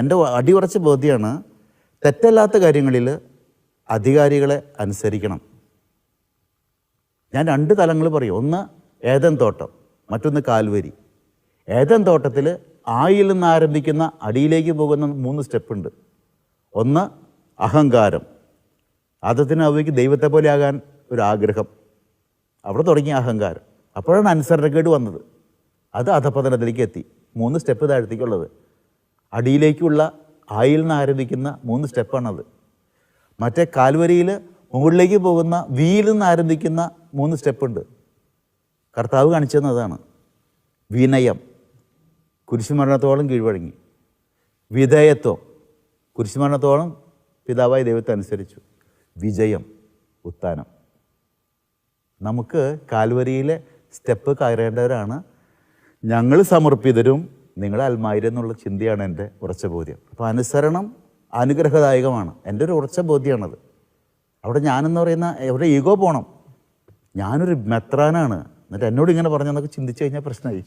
എന്റെ അടിയുറച്ച ബോധ്യമാണ് തെറ്റല്ലാത്ത കാര്യങ്ങളിൽ അധികാരികളെ അനുസരിക്കണം. ഞാൻ രണ്ട് തലങ്ങൾ പറയും. ഒന്ന് ഏതൻ തോട്ടം മറ്റൊന്ന് കാൽവരി. ഏതൻ തോട്ടത്തിൽ ആയിൽ നിന്ന് ആരംഭിക്കുന്ന അടിയിലേക്ക് പോകുന്ന മൂന്ന് സ്റ്റെപ്പ് ഉണ്ട് ഒന്ന് അഹങ്കാരം. ആദ്യത്തിന് അവയ്ക്ക് ദൈവത്തെ പോലെ ആകാൻ ഒരു ആഗ്രഹം. അവിടെ തുടങ്ങിയ അഹങ്കാരം. അപ്പോഴാണ് അനുസരണക്കേട് വന്നത്. അത് അധപതനത്തിലേക്ക് എത്തി. മൂന്ന് സ്റ്റെപ്പ് താഴത്തേക്കുള്ളത്. അടിയിലേക്കുള്ള ആയിൽ നിന്ന് ആരംഭിക്കുന്ന മൂന്ന് സ്റ്റെപ്പാണത്. മറ്റേ കാൽവരിയിൽ മുകളിലേക്ക് പോകുന്ന വിയിൽ നിന്ന് ആരംഭിക്കുന്ന മൂന്ന് സ്റ്റെപ്പുണ്ട്. കർത്താവ് കാണിച്ചതെന്ന് അതാണ്. വിനയം കുരിശുമരണത്തോളം കീഴ്വഴങ്ങി. വിധേയത്വം കുരിശുമരണത്തോളം പിതാവായ ദൈവത്തെ അനുസരിച്ചു. വിജയം ഉത്താനം. നമുക്ക് കാൽവരിയിലെ സ്റ്റെപ്പ് കയറേണ്ടവരാണ്. ഞങ്ങൾ സമർപ്പിതരും നിങ്ങൾ അൽമായിരെന്നുള്ള ചിന്തയാണ് എന്റെ ഉറച്ച ബോധ്യം. അപ്പോൾ അനുസരണം അനുഗ്രഹദായകമാണ്. എന്റെ ഒരു ഉറച്ച ബോധ്യമാണത് അവിടെ ഞാനെന്ന് പറയുന്ന എവിടെ ഈഗോ പോകണം ഞാനൊരു മെത്രാനാണ്. എന്നിട്ട് എന്നോട് ഇങ്ങനെ പറഞ്ഞെന്നൊക്കെ ചിന്തിച്ചു കഴിഞ്ഞാൽ പ്രശ്നമായി.